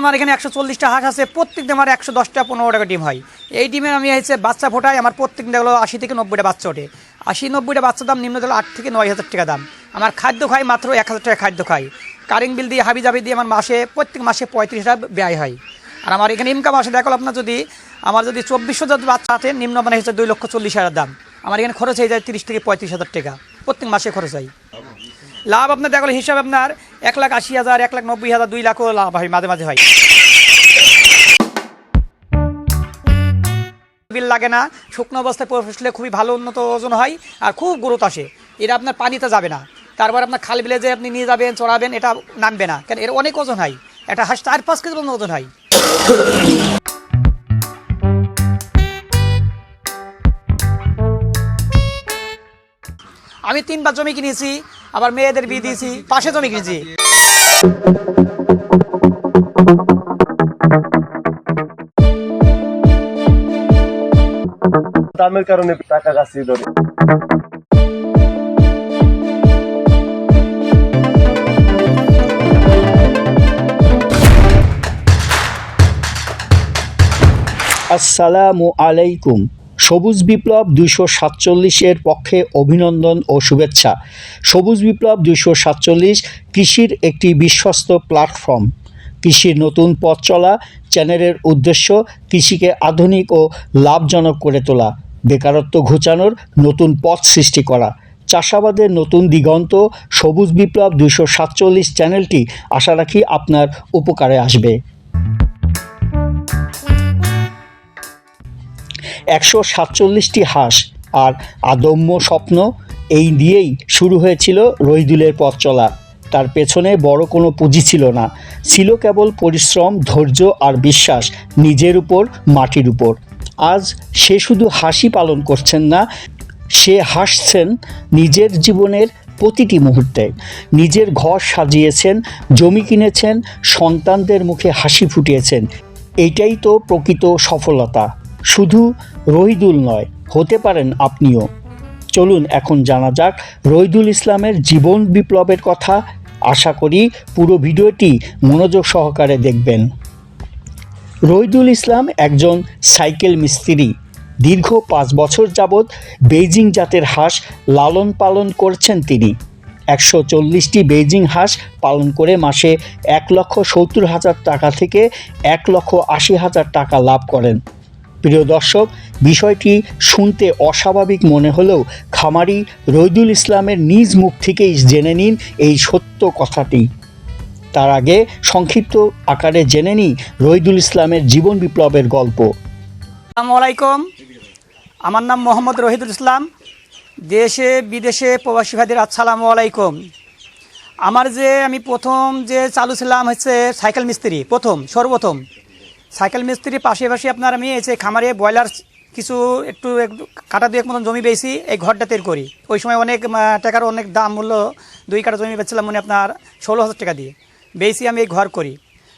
আমার এখানে একশো চল্লিশটা হাঁস আছে প্রত্যেক দিন আমার একশো দশটা পনেরো টাকা ডিম হয়। এই ডিমের আমি হচ্ছে বাচ্চা ফোটাই, আমার প্রত্যেক হলো আশি থেকে নব্বইটা বাচ্চা ওঠে। আশি নব্বইটা বাচ্চার দাম নিম্ন হলো আট থেকে নয় হাজার টাকা দাম। আমার খাদ্য খাই মাত্র এক হাজার টাকা খাদ্য খাই। কারেন্ট বিল দিয়ে, হাবি জাবি দিয়ে আমার মাসে, প্রত্যেক মাসে পঁয়ত্রিশ টাকা ব্যয় হয়। আর আমার এখানে ইনকাম আসে, দেখো আপনার যদি, আমার যদি চব্বিশশো যদি বাচ্চা আছে, নিম্ন মানে হচ্ছে দুই লক্ষ চল্লিশ হাজার দাম। আমার এখানে খরচ হয়ে যায় তিরিশ থেকে পঁয়ত্রিশ হাজার টাকা। প্রত্যেক মাসে খরচ হয়। লাভ আপনার দেখলে হিসাব আপনার, এক লাখ আশি হাজার, এক লাখ নব্বই হাজার, দুই লাখও লাভ হয় মাঝে মাঝে হয়। বিল লাগে না, শুকনো অবস্থায় পৌঁছলে খুবই ভালো উন্নত ওজন হয় আর খুব গ্রোথ আসে। এটা আপনার পানিতে যাবে না। তারপর আপনার খাল বিলে যে আপনি নিয়ে যাবেন, চড়াবেন, এটা নামবে না। কারণ এর অনেক ওজন হয়। একটা হাঁস চার, পাঁচ কেজি পর্যন্ত ওজন হয়। আমি তিনবার জমি কিনেছি আবার মেয়েদের বিয়ে দিয়েছি পাশে জমি কিনেছি। দামের কারণে টাকা কাছে ধরে। আসসালামু আলাইকুম। সবুজ বিপ্লব দুইশো সাতচল্লিশের পক্ষে অভিনন্দন ও শুভেচ্ছা। সবুজ বিপ্লব দুইশো সাতচল্লিশ কৃষির একটি বিশ্বস্ত প্ল্যাটফর্ম। কৃষির নতুন পথ চলা, চ্যানেলের উদ্দেশ্য কৃষিকে আধুনিক ও লাভজনক করে তোলা, বেকারত্ব ঘুচানোর নতুন পথ সৃষ্টি করা। চাষাবাদের নতুন দিগন্ত, সবুজ বিপ্লব দুইশো সাতচল্লিশ চ্যানেলটি আশা রাখি আপনার উপকারে আসবে। একশো সাতচল্লিশটি হাঁস আর আদম্য স্বপ্ন এই দিয়েই শুরু হয়েছিল রহিদুলের পথ চলা। তার পেছনে বড় কোনো পুঁজি ছিল না। ছিল কেবল পরিশ্রম, ধৈর্য আর বিশ্বাস নিজের উপর, মাটির উপর। আজ সে শুধু হাসি পালন করছেন না, সে হাসছেন নিজের জীবনের প্রতিটি মুহূর্তে। নিজের ঘর সাজিয়েছেন, জমি কিনেছেন, সন্তানদের মুখে হাসি ফুটিয়েছেন। এইটাই তো প্রকৃত সফলতা। শুধু রহিদুল নয়, হতে পারেন আপনিও। চলুন এখন জানা যাক রহিদুল ইসলামের জীবন বিপ্লবের কথা। আশা করি পুরো ভিডিওটি মনোযোগ সহকারে দেখবেন। রহিদুল ইসলাম একজন সাইকেল মিস্ত্রি। দীর্ঘ পাঁচ বছর যাবৎ বেইজিং জাতের হাঁস লালন পালন করছেন তিনি। একশো চল্লিশটি বেইজিং হাঁস পালন করে মাসে এক লক্ষ সত্তর হাজার টাকা থেকে এক লক্ষ আশি হাজার টাকা লাভ করেন। প্রিয় দর্শক, বিষয়টি শুনতে অস্বাভাবিক মনে হলেও খামারি রইদুল ইসলামের নিজ মুখ থেকেই জেনে নিন এই সত্য কথাটি। তার আগে সংক্ষিপ্ত আকারে জেনে নিই রইদুল ইসলামের জীবন বিপ্লবের গল্প। আসসালামু আলাইকুম। আমার নাম মোহাম্মদ রহিদুল ইসলাম। দেশে, বিদেশে প্রবাসী ভাইদের আসসালামু আলাইকুম। আমার যে, আমি প্রথম যে চালু ছিলাম হচ্ছে সাইকেল মিস্ত্রি, প্রথম, সর্বপ্রথম। সাইকেল মিস্ত্রি পাশে পাশে আপনার আমি এসে খামারে ব্রয়লার কিছু একটু কাটা দুয়েক মতন জমি পেয়েছি এই ঘরটা তৈরি করি। ওই সময় অনেক টাকার অনেক দাম মূল্য দুই কাটা জমি বেচছিলাম মানে আপনার ষোলো হাজার টাকা দিয়ে। বেশি আমি এই ঘর করি।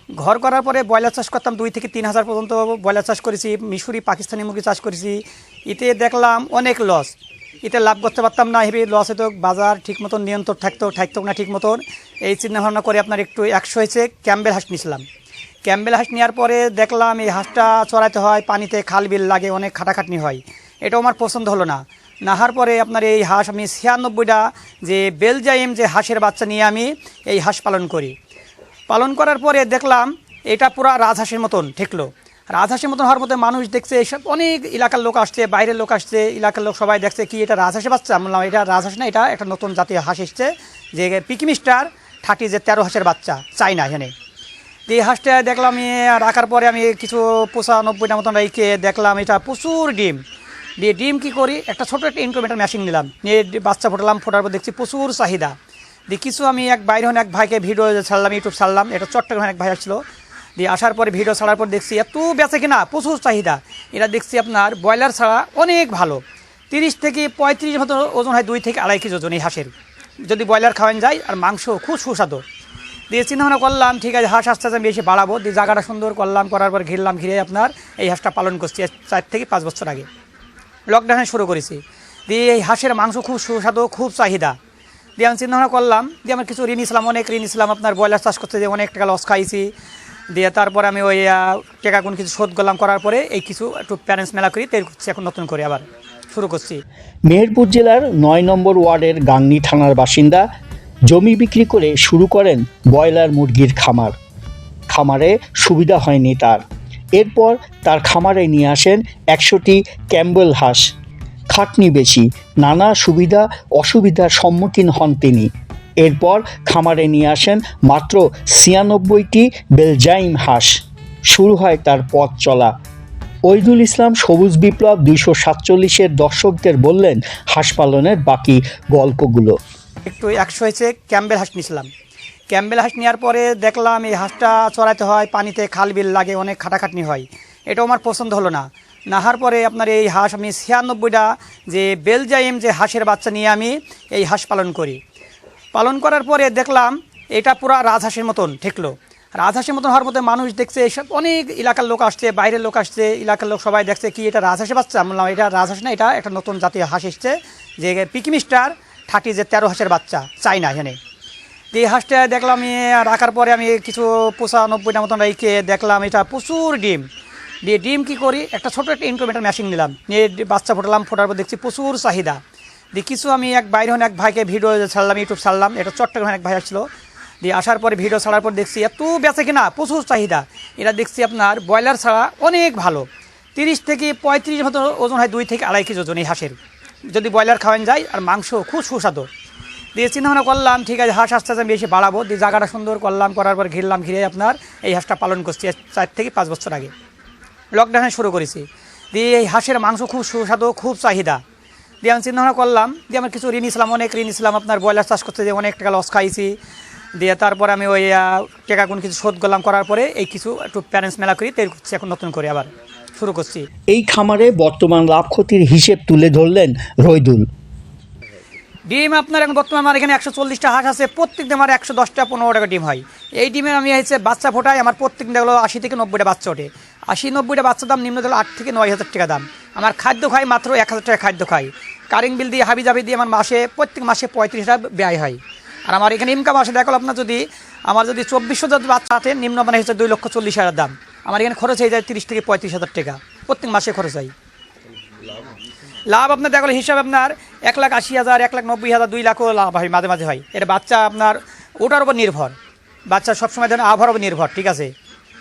ঘর করার পরে ব্রয়লার চাষ করতাম দুই থেকে তিন হাজার পর্যন্ত ব্রয়লার চাষ করেছি, মিশরি, পাকিস্তানি মুরগি চাষ করেছি। এতে দেখলাম অনেক লস এতে লাভ করতে পারতাম না, হেবি লস হতো বাজার ঠিক মতন নিয়ন্ত্রণ থাকতো থাকতো না ঠিক মতন। এই চিন্তা ভাবনা করে আপনার একটু একশো হয়েছে, ক্যাম্বেল হাঁস নিয়েছিলাম ক্যাম্বেল হাঁস নেওয়ার পরে দেখলাম এই হাঁসটা চড়াইতে হয়, পানিতে খাল বিল লাগে, অনেক খাটাখাটনি হয়। এটাও আমার পছন্দ হলো না। নাহার পরে আপনার এই হাঁস আমি ছিয়ানব্বইটা যে বেলজাইম যে হাঁসের বাচ্চা নিয়ে আমি এই হাঁস পালন করি। পালন করার পরে দেখলাম এটা পুরো রাজহাঁসের মতন ঠেকলো। রাজহাঁসের মতন হওয়ার মধ্যে মানুষ দেখছে, এসব অনেক এলাকার লোক আসছে, বাইরের লোক আসছে, এলাকার লোক সবাই দেখছে কি এটা রাজহাঁসের বাচ্চা? বললাম, এটা রাজহাঁস না, এটা একটা নতুন জাতীয় হাঁস এসছে যে পিকিমিস্টার থার্টি যে তেরো হাঁসের বাচ্চা চাই না এখানে। তো এই হাঁসটা দেখলাম রাখার পরে আমি কিছু পঁচানব্বইটা মতন রেখে দেখলাম, এটা প্রচুর ডিম। দিয়ে ডিম কি করি? একটা ছোটো একটা ইনক্রোমিটার মেশিন নিলাম। নিয়ে বাচ্চা ফোটালাম, ফোটার পর দেখছি প্রচুর চাহিদা। দিয়ে কিছু আমি এক বাইরে হন এক ভাইকে ভিডিও ছাড়লাম ইউটিউব ছাড়লাম, এটা চট্টগ্রামে এক ভাই আসছিল দিয়ে আসার পরে ভিডিও ছাড়ার পর দেখছি এত বেঁচে কিনা, প্রচুর চাহিদা। এটা দেখছি আপনার ব্রয়লার ছাড়া অনেক ভালো। তিরিশ থেকে পঁয়ত্রিশ মতো ওজন হয় দুই থেকে আড়াই কেজি ওজন এই হাঁসের। যদি ব্রয়লার খাওয়ান যায়, আর মাংস খুব সুস্বাদু। দিয়ে চিন্তা ভাবনা করলাম, ঠিক আছে, হাঁস আস্তে আমি বেশি বাড়াবো। দিয়ে জায়গাটা সুন্দর করলাম, করার পর ঘিরলাম, ঘিরে আপনার এই হাঁসটা পালন করছি চার থেকে পাঁচ বছর আগে। লকডাউনে শুরু করেছি। দিয়ে এই হাঁসের মাংস খুব সুস্বাদু, খুব চাহিদা। দিয়ে আমি চিন্তা ভাবনা করলাম, দিয়ে আমার কিছু ঋণ ইসলাম অনেক ঋণ ইসলাম আপনার ব্রয়লার চাষ করতে যে অনেক টাকা লস খাইছি। দিয়ে তারপরে আমি ওই টাকা কোন কিছু শোধ করলাম, করার পরে এই কিছু একটু প্যারেন্টস মেলা করি, তৈরি করছি, এখন নতুন করে আবার শুরু করছি। মেহেরপুর জেলার নয় নম্বর ওয়ার্ডের গাংনী থানার বাসিন্দা জমি বিক্রি করে শুরু করেন ব্রয়লার মুরগির খামার। খামারে সুবিধা হয়নি তার। এরপর তার খামারে নিয়ে আসেন একশোটি ক্যাম্বেল হাঁস। খাটনি বেশি নানা সুবিধা অসুবিধার সম্মুখীন হন তিনি। এরপর খামারে নিয়ে আসেন মাত্র ছিয়ানব্বইটি বেলজাইম হাঁস। শুরু হয় তার পথ চলা। ওইদুল ইসলাম সবুজ বিপ্লব দুইশো সাতচল্লিশের দর্শকদের বললেন, হাঁস পালনের বাকি গল্পগুলো। একটু একশো হয়েছে, ক্যাম্বেল হাঁস নিয়েছিলাম। ক্যাম্বেল হাঁস নেওয়ার পরে দেখলাম এই হাঁসটা চড়াতে হয়, পানিতে খাল বিল লাগে, অনেক খাটাখাটনি হয়। এটাও আমার পছন্দ হলো না। নাহার পরে আপনার এই হাঁস আমি ছিয়ানব্বইটা যে বেলজাইম যে হাঁসের বাচ্চা নিয়ে আমি এই হাঁস পালন করি। পালন করার পরে দেখলাম এটা পুরো রাজহাঁসের মতন ঠেকলো। রাজহাঁসের মতন হওয়ার মধ্যে মানুষ দেখছে, এসব অনেক এলাকার লোক আসছে, বাইরের লোক আসছে, এলাকার লোক সবাই দেখছে কি এটা রাজহাঁসের বাচ্চা? বললাম, এটা রাজহাঁস না, এটা একটা নতুন জাতীয় হাঁস এসছে যে পিকিমিস্টার থার্টি যে তেরো হাঁসের বাচ্চা, চাই না এখানে। তো এই হাঁসটা দেখলাম রাখার পরে আমি কিছু পঁচানব্বইটা মতন রেখে দেখলাম, এটা প্রচুর ডিম। দিয়ে ডিম কি করি, একটা ছোটো একটা ইনক্রোমিটার মেশিন নিলাম। নিয়ে বাচ্চা ফোটালাম, ফোটার পর দেখছি প্রচুর চাহিদা। দিয়ে কিছু আমি এক বাইরে হন এক ভাইকে ভিডিও ছাড়লাম ইউটিউব ছাড়লাম, এটা চট্টগ্রামে এক ভাই আসছিল। দিয়ে আসার পরে ভিডিও ছাড়ার পর দেখছি, এত বেঁচে কিনা, প্রচুর চাহিদা। এটা দেখছি আপনার ব্রয়লার ছাড়া অনেক ভালো। তিরিশ থেকে পঁয়ত্রিশ মতো ওজন হয়, দুই থেকে আড়াই কেজি ওজন এই হাঁসের। যদি ব্রয়লার খাওয়ান যায় আর মাংস খুব সুস্বাদু। দিয়ে চিন্তা ভাবনা করলাম ঠিক আছে হাঁস আস্তে আস্তে বেশি বাড়াবো। দিয়ে জায়গাটা সুন্দর করলাম করার পর ঘিরলাম ঘিরে আপনার এই হাঁসটা পালন করছি চার থেকে পাঁচ বছর আগে। লকডাউনে শুরু করেছি। দিয়ে এই হাঁসের মাংস খুব সুস্বাদু খুব চাহিদা। দিয়ে আমি চিন্তা ভাবনা করলাম দিয়ে আমার কিছু ঋণ ইসলাম অনেক ঋণ ইসলাম আপনার ব্রয়লার চাষ করতে যে অনেক টাকা লস খাইছি। দিয়ে তারপর আমি ওই আহ, টাকা কোন কিছু শোধ করলাম করার পরে এই কিছু একটু প্যারেন্টস মেলা করি তৈরি করছি এখন নতুন করে আবার। শুরু করছি। এই খামারে বর্তমান লাভ ক্ষতির হিসেব তুলে ধরলেন রৈদুল ডিম আপনার এখন বর্তমানে আমার এখানে একশো চল্লিশটা হাঁস আছে প্রত্যেক দিন আমার একশো দশটা পনেরো টাকা ডিম হয়। এই ডিমের আমি হচ্ছে বাচ্চা ফোটাই আমার প্রত্যেক দিন হলো আশি থেকে নব্বইটা বাচ্চা ওঠে। আশি নব্বইটা বাচ্চা দাম নিম্ন হলো আট থেকে নয় হাজার টাকা দাম। আমার খাদ্য খাই মাত্র এক হাজার টাকা খাদ্য খাই। কারেন্ট বিল দিয়ে হাবি জাবি দিয়ে আমার মাসে প্রত্যেক মাসে পঁয়ত্রিশ টাকা ব্যয় হয়। আর আমার এখানে ইনকাম আসে দেখো আপনার যদি আমার যদি চব্বিশশো যদি বাচ্চা আছে নিম্ন মানে হচ্ছে দুই লক্ষ চল্লিশ হাজার দাম। আমার এখানে খরচ হয়ে যায় তিরিশ থেকে পঁয়ত্রিশ হাজার টাকা। প্রত্যেক মাসে খরচ হয়। লাভ আপনার দেখলে হিসাব আপনার এক লাখ আশি হাজার, এক লাখ নব্বই হাজার, দুই লাখও লাভ হয়, মাঝে মাঝে হয়। এটা বাচ্চা আপনার, ওটার উপর নির্ভর। বাচ্চা সবসময় ধরেন আবহাওয়ার উপর নির্ভর, ঠিক আছে?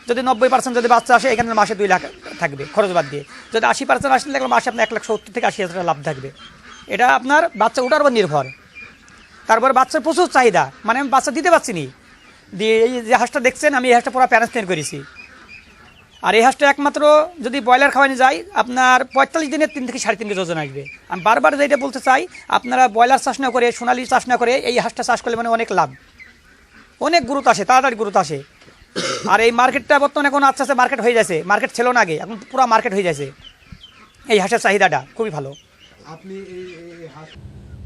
যদি নব্বই পার্সেন্ট যদি বাচ্চা আসে, এখানে মাসে দুই লাখ থাকবে, খরচ বাদ দিয়ে। যদি আশি পার্সেন্ট আসলে দেখলে মাসে আপনার এক লাখ সত্তর থেকে আশি হাজার লাভ থাকবে। এটা আপনার বাচ্চা ওটার উপর নির্ভর। তারপরে বাচ্চার প্রচুর চাহিদা। মানে আমি বাচ্চা দিতে পারছি নি। দিয়ে এই যে হাঁসটা দেখছেন, আমি এই হাঁসটা পুরো প্যারেন্টস ট্রেন করেছি। আর এই হাঁসটা একমাত্র যদি ব্রয়লার খাওয়ানো যায় আপনার পঁয়তাল্লিশ দিনের তিন থেকে সাড়ে তিন কেজি ওজন আসবে। আমি বারবার যেটা বলতে চাই আপনারা ব্রয়লার চাষ না করে সোনালি চাষ না করে এই হাঁসটা চাষ করলে মানে অনেক লাভ। অনেক গুরুত্ব আসে তাড়াতাড়ি গুরুত্ব আসে। আর এই মার্কেটটা বর্তমানে এখন আস্তে আস্তে মার্কেট হয়ে যাচ্ছে মার্কেট ছিল না আগে এখন পুরো মার্কেট হয়ে যাচ্ছে। এই হাঁসের চাহিদাটা খুবই ভালো। আপনি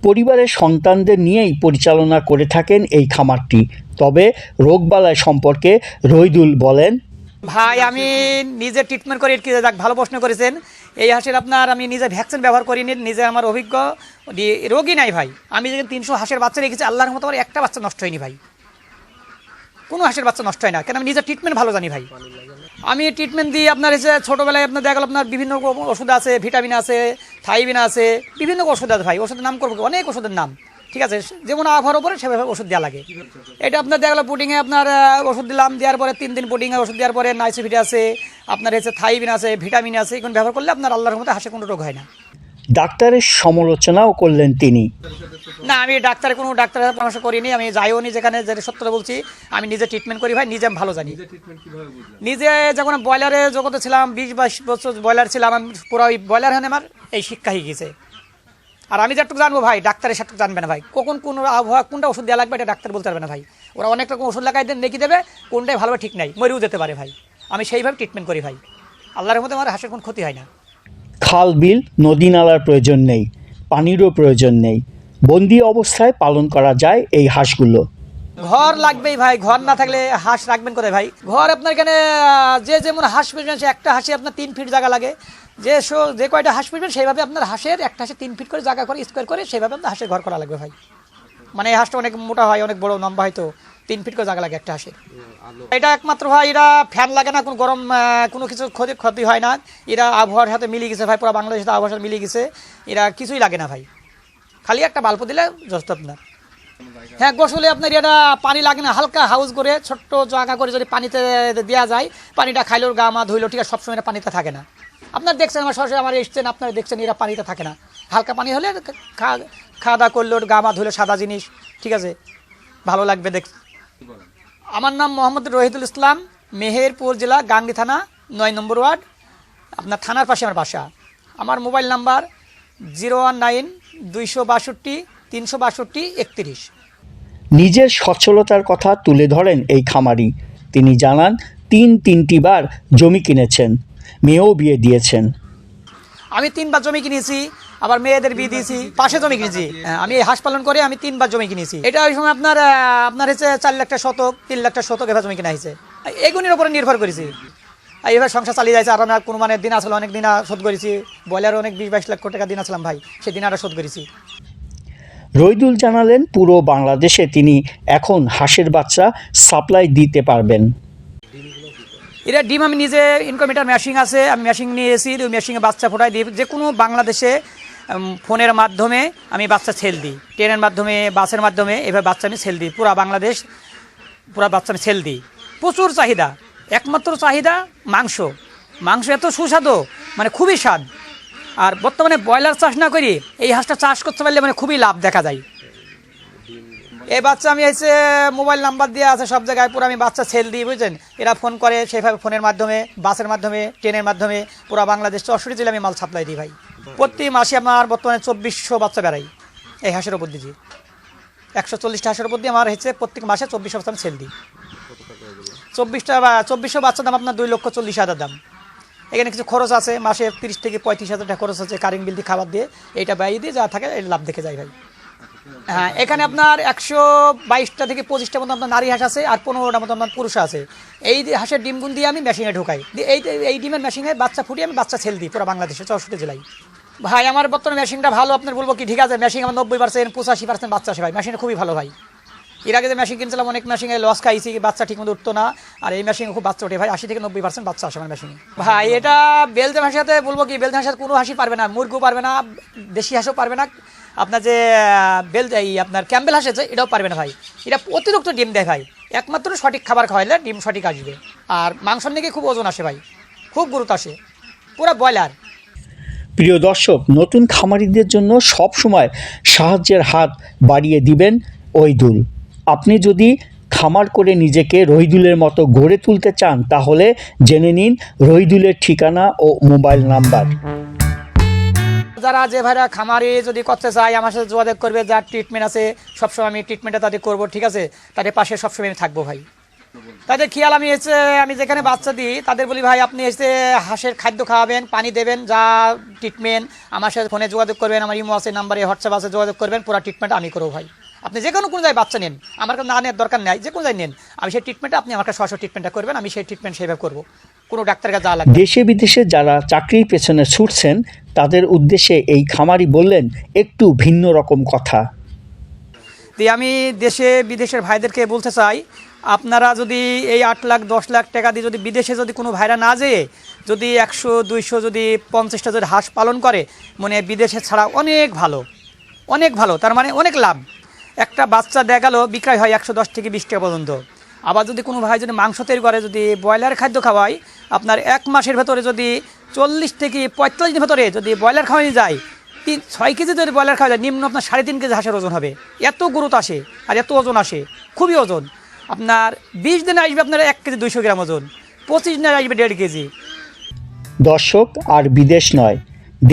পরিবারের সন্তানদের নিয়েই পরিচালনা করে থাকেন এই খামারটি। তবে রোগবালাই সম্পর্কে রহিদুল বলেন ভাই, আমি নিজে ট্রিটমেন্ট করি, কি যাক, ভালো প্রশ্ন করেছেন। এই হাঁসের আপনার, আমি নিজে ভ্যাকসিন ব্যবহার করিনি নিজে আমার অভিজ্ঞ রোগী নাই ভাই। আমি যে তিনশো হাঁসের বাচ্চা রেখেছি, আল্লাহর মতো আমার একটা বাচ্চা নষ্ট হয়নি ভাই। কোনো হাঁসের বাচ্চা নষ্ট হয় না, কেন আমি নিজের ট্রিটমেন্ট ভালো জানি ভাই। আমি ট্রিটমেন্ট দিই আপনার এসে ছোটোবেলায় আপনার দেখা আপনার বিভিন্ন ওষুধ আছে ভিটামিন আছে থাইবিন আছে, বিভিন্ন ওষুধ আছে ভাই ওষুধের নাম করব অনেক ওষুধের নাম। ঠিক আছে? যেমন আবহাওয়ার উপরে সেভাবে ওষুধ দেওয়া লাগে। এটা আপনার দেখা গেলো পুডিংয়ে আপনার ওষুধ দিলাম দেওয়ার পরে তিন দিন পুডিংয়ে ওষুধ দেওয়ার পরে নাইসিভিটা আছে। আপনার হচ্ছে থাইবিন আছে ভিটামিন আছে এগুলো ব্যবহার করলে আপনার আল্লাহর মতো হাসে কোনো রোগ হয় না। ডাক্তারের সমালোচনাও করলেন তিনি। না আমি ডাক্তারের কোনো ডাক্তারের পরামর্শ করিনি আমি যাইও নি যেখানে যে সত্যটা বলছি আমি নিজে ট্রিটমেন্ট করি ভাই নিজে আমি ভালো জানি। নিজে যখন ব্রয়লারে জগতে ছিলাম বিশ বাইশ বছর ব্রয়লার ছিলাম আমি পুরো ওই ব্রয়লার হ্যাঁ আমার এই শিক্ষা হয়ে গেছে আর আমি যেটুকু জানব ভাই ডাক্তারের সেটুকু জানবে না ভাই। কখন কোন আবহাওয়া কোনটা ওষুধ দেওয়া লাগবে এটা ডাক্তার বলতে পারবে না ভাই। ওরা অনেক রকম ওষুধ লাগাই দেন নেকি দেবে কোনটাই ভালোভাবে ঠিক নাই মরেও যেতে পারে ভাই। আমি সেইভাবে ট্রিটমেন্ট করি ভাই। আল্লাহর মধ্যে আমার হাঁসের কোনো ক্ষতি হয় না। খাল বিল নদী নালার প্রয়োজন নেই পানিরও প্রয়োজন নেই। বন্দি অবস্থায় পালন করা যায় এই হাঁসগুলো। ঘর লাগবেই ভাই ঘর না থাকলে হাঁস রাখবেন কোথায় ভাই? ঘর আপনার এখানে যে যেমন হাঁস পুষবেন সে একটা হাঁসে আপনার তিন ফিট জায়গা লাগে। যে শো, যে কয়টা হাঁস পুষবেন, সেইভাবে আপনার হাঁসের একটা হাঁসে তিন ফিট করে জায়গা করে স্কোয়ার করে, সেইভাবে আপনার হাঁসের ঘর করা লাগবে ভাই। মানে এই হাঁসটা অনেক মোটা হয়, অনেক বড়, লম্বা হয়তো তিন ফিট করে জায়গা লাগে একটা হাঁসের। এটা একমাত্র ভাই এরা ফ্যান লাগে না, কোনো গরম কোনো কিছু ক্ষতি ক্ষতি হয় না। এরা আবহাওয়ার সাথে মিলে গেছে ভাই, পুরো বাংলাদেশের সাথে আবহাওয়ার সাথে মিলে গেছে। এরা কিছুই লাগে না ভাই। খালি একটা বাল্ব দিলে যথেষ্ট আপনার। হ্যাঁ গোসলে আপনার এটা পানি লাগে না, হালকা হাউস করে, ছোট্ট জায়গা করে যদি পানিতে দেওয়া যায়, পানিটা খাইলো গা, মা ধুইলো ঠিক আছে, সবসময় পানিতে থাকে না। আপনার দেখছেন, আমার সরাসরি আমার এসছেন, আপনারা দেখছেন, এরা পানিতে থাকে না। হালকা পানি হলে খাওয়া দাওয়া করল, গা মা ধুলো সাদা জিনিস, ঠিক আছে? ভালো লাগবে দেখ আমার নাম মোহাম্মদ রহিদুল ইসলাম, মেহেরপুর জেলা গাঙ্গি থানা, নয় নম্বর ওয়ার্ড, আপনার থানার পাশে আমার বাসা। আমার mobile number zero one nine দুইশো বাষট্টি, তিনশো বাষট্টি, একত্রিশ। নিজের সচ্ছলতার কথা তুলে ধরেন এই খামারি। তিনি জানান, তিন তিনটি বার জমি কিনেছেন। মেয়েও বিয়ে দিয়েছেন। আমি তিনবার জমি কিনেছি আবার মেয়েদের বিয়ে দিয়েছি পাশে জমি কিনেছি। আমি হাঁস পালন করে আমি তিনবার জমি কিনেছি। এটা ওই সময় আপনার আপনার হচ্ছে চার লাখটা শতক তিন লাখটা শতক এবার জমি কিনা হয়েছে। এগুলির উপরে নির্ভর করেছি। এবার সংসার চালিয়ে যাচ্ছে আর আমার কোনো মানে দিন আসলে অনেক দিন শোধ করেছি। ব্রয়লার অনেক বিশ বাইশ লাখ টাকা দিন আসলাম ভাই সেই দিন আরও শোধ করেছি। রইদুল জানালেন পুরো বাংলাদেশে তিনি এখন হাঁসের বাচ্চা সাপ্লাই দিতে পারবেন। এটা ডিম আমি নিজে ইনকমিটার মেশিন আছে, আমি মেশিন নিয়ে এসেছি ওই মেশিনে বাচ্চা ফোটাই দিই যে কোনো বাংলাদেশে ফোনের মাধ্যমে আমি বাচ্চা সেল দিই। ট্রেনের মাধ্যমে, বাসের মাধ্যমে এভাবে বাচ্চা আমি সেল দিই। পুরা বাংলাদেশ, পুরা বাচ্চা আমি সেল দিই। প্রচুর চাহিদা। একমাত্র চাহিদা মাংস। মাংস এত সুস্বাদু মানে খুবই স্বাদ। আর বর্তমানে ব্রয়লার চাষ না করি, এই হাঁসটা চাষ করতে পারলে মানে খুবই লাভ দেখা যায়। এই বাচ্চা আমি এসে মোবাইল নাম্বার দিয়ে আছে সব জায়গায়, পুরো আমি বাচ্চা সেল দিই বুঝছেন এরা ফোন করে সেভাবে ফোনের মাধ্যমে, বাসের মাধ্যমে, ট্রেনের মাধ্যমে, পুরো বাংলাদেশ চৌষট্টি জেলা আমি মাল সাপ্লাই দিই ভাই। প্রতি মাসে আমার বর্তমানে চব্বিশশো বাচ্চা বেড়াই এই হাঁসের ওপর দিয়েছি একশো চল্লিশটা হাঁসের ওপর দিয়ে আমার হচ্ছে প্রত্যেক মাসে চব্বিশশো বাচ্চা আমি সেল দিই। চব্বিশটা বা চব্বিশশো বাচ্চার দাম আপনার দুই লক্ষ চল্লিশ হাজার দাম। এখানে কিছু খরচ আছে, মাসে তিরিশ থেকে পঁয়ত্রিশ হাজার টাকা খরচ আছে কারেন্ট বিল দিয়ে খাবার দিয়ে, এইটা ব্যয় দিয়ে যা থাকে লাভ দেখে যায় ভাই। হ্যাঁ এখানে আপনার একশো বাইশটা থেকে পঁচিশটা মতো আপনার নারী হাঁস আছে আর পনেরোটা মতো আপনার পুরুষ আছে। এই হাঁসের ডিমগুন দিয়ে আমি মেশিনে ঢোকাই। এই এই ডিমের মেশিনে বাচ্চা ফুটিয়ে আমি বাচ্চা ছেল দিই পুরো বাংলাদেশে, চৌষট্টি জেলায়। ভাই, আমার বর্তমানে মেশিনটা ভালো, আপনার বলব কি? ঠিক আছে মেশিন আমার নব্বই পার্সেন্ট পঁচাশি পার্সেন্ট বাচ্চা আসে ভাই মেশিনটা খুবই ভালো ভাই। এর আগে যে মেশিন কিনছিলাম, অনেক মেশিনে লস খাইছি, বাচ্চা ঠিক মতো উঠতো না। আর এই মেশিনে খুব বাচ্চা ওঠে ভাই, আশি থেকে নব্বই পার্সেন্ট বাচ্চা আসে আমার মেশিনে ভাই, এটা বেলতে ভাষাতে বলব কি? বেলতে ভাষাতে কোনো হাসি পারবে না মুরগু পারবে না, দেশি হাঁসও পারবে না। আপনার যে বেল এই আপনার ক্যাম্বেল হাঁস আছে এটাও পারবে না ভাই। এটা অতিরিক্ত ডিম দেয় ভাই। একমাত্র সঠিক খাবার খাওয়াইলে ডিম সঠিক আসবে। আর মাংসর নাকি খুব ওজন আসে ভাই। খুব গুরুত্ব আসে। পুরো ব্রয়লার। প্রিয় দর্শক, নতুন খামারিদের জন্য সব সময় সাহায্যের হাত বাড়িয়ে দিবেন ওইদুল। আপনি যদি খামার করে নিজেকে রহিদুলের মতো গড়ে তুলতে চান, তাহলে জেনে নিন রহিদুলের ঠিকানা ও মোবাইল নাম্বার। যারা যে ভাইরা খামারে যদি করতে চায়, আমার সাথে যোগাযোগ করবে, যার ট্রিটমেন্ট আছে, সবসময় আমি ট্রিটমেন্টটা তাদের করব, ঠিক আছে? তাদের পাশে সবসময় আমি থাকব ভাই। তাদের খেয়াল আমি এসে, আমি যেখানে বাচ্চা দিই, তাদের বলি, ভাই, আপনি এসে হাঁসের খাদ্য খাওয়াবেন, পানি দেবেন, যা ট্রিটমেন্ট আমার সাথে ফোনে যোগাযোগ করবেন, আমার ইমো আছে নাম্বারে হোয়াটসঅ্যাপ আছে, যোগাযোগ করবেন, পুরো ট্রিটমেন্ট আমি করব ভাই। আপনি যে কোনো কোনো জায়গায় বাচ্চা নেন, আমার না নেওয়ার দরকার নেই, যে কোনো জায়গায় নেন, আমি সেই ট্রিটমেন্টটা আপনি আমার কাছে সরাসরি ট্রিটমেন্টটা করবেন, আমি সেই ট্রিটমেন্ট সেভাবে করব। কোনো ডাক্তার কাছে যা লাগবে দেশে বিদেশে যারা চাকরির পেছনে ছুটছেন তাদের উদ্দেশ্যে এই খামারি বললেন একটু ভিন্ন রকম কথা। দিয়ে আমি দেশে বিদেশের ভাইদেরকে বলতে চাই আপনারা যদি এই আট লাখ দশ লাখ টাকা দিয়ে যদি বিদেশে যদি কোনো ভাইরা না যেয়ে যদি একশো দুইশো যদি পঞ্চাশটা যদি হাঁস পালন করে মানে বিদেশে ছাড়া অনেক ভালো অনেক ভালো তার মানে অনেক লাভ। একটা বাচ্চা দেখাল বিক্রয় হয় একশো দশ থেকে বিশ টাকা পর্যন্ত। আবার যদি কোনো ভাই যদি মাংস তৈরি করে, যদি ব্রয়লার খাদ্য খাওয়ায়, আপনার এক মাসের ভেতরে যদি চল্লিশ থেকে পঁয়তাল্লিশ দিনের ভেতরে যদি ব্রয়লার খাওয়ানো যায়, তিন ছয় কেজি যদি ব্রয়লার খাওয়া যায়, নিম্ন আপনার সাড়ে তিন কেজি হাঁসের ওজন হবে। এত গুরুত্ব আসে আর এত ওজন আসে, খুবই ওজন। আপনার বিশ দিনে আসবে আপনার এক কেজি দুইশো গ্রাম ওজন, পঁচিশ দিনে আসবে দেড় কেজি। দর্শক, আর বিদেশ নয়,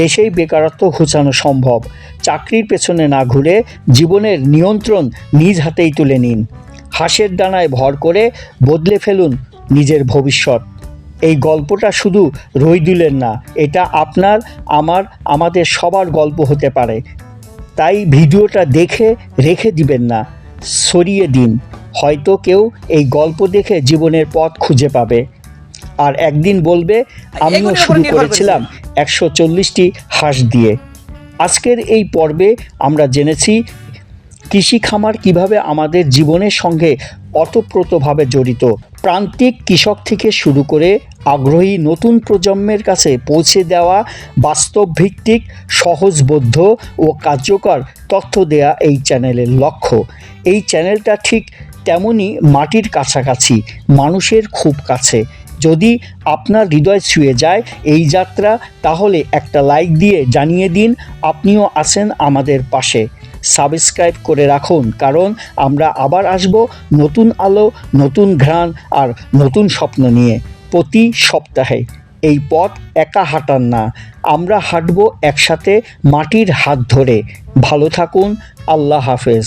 দেশেই বেকারত্ব ঘুচানো সম্ভব। চাকরির পেছনে না ঘুরে জীবনের নিয়ন্ত্রণ নিজ হাতেই তুলে নিন। হাঁসের ডানায় ভর করে বদলে ফেলুন নিজের ভবিষ্যৎ। এই গল্পটা শুধু রইদুলের না এটা আপনার আমার আমাদের সবার গল্প হতে পারে। তাই ভিডিওটা দেখে রেখে দিবেন না সরিয়ে দিন। হয়তো কেউ এই গল্প দেখে জীবনের পথ খুঁজে পাবে। আর একদিন বলবে আমিও শুরু করেছিলাম একশো চল্লিশটি হাঁস দিয়ে। আজকের এই পর্বে আমরা জেনেছি কৃষি খামার কীভাবে আমাদের জীবনের সঙ্গে অতপ্রতভাবে জড়িত? প্রান্তিক কৃষক থেকে শুরু করে আগ্রহী নতুন প্রজন্মের কাছে পৌঁছে দেওয়া বাস্তবভিত্তিক, সহজবোধ্য ও কার্যকর তথ্য দেয়া এই চ্যানেলের লক্ষ্য। এই চ্যানেলটা ঠিক তেমনই মাটির কাছাকাছি, মানুষের খুব কাছে। যদি আপনার হৃদয় ছুঁয়ে যায় এই যাত্রা, তাহলে একটা লাইক দিয়ে জানিয়ে দিন, আপনিও আছেন আমাদের পাশে। সাবস্ক্রাইব করে রাখুন, কারণ আমরা আবার আসব নতুন আলো, নতুন ঘ্রাণ আর নতুন স্বপ্ন নিয়ে প্রতি সপ্তাহে। এই পথ একা হাঁটার না, আমরা হাঁটব একসাথে মাটির হাত ধরে। ভালো থাকুন, আল্লাহ হাফেজ।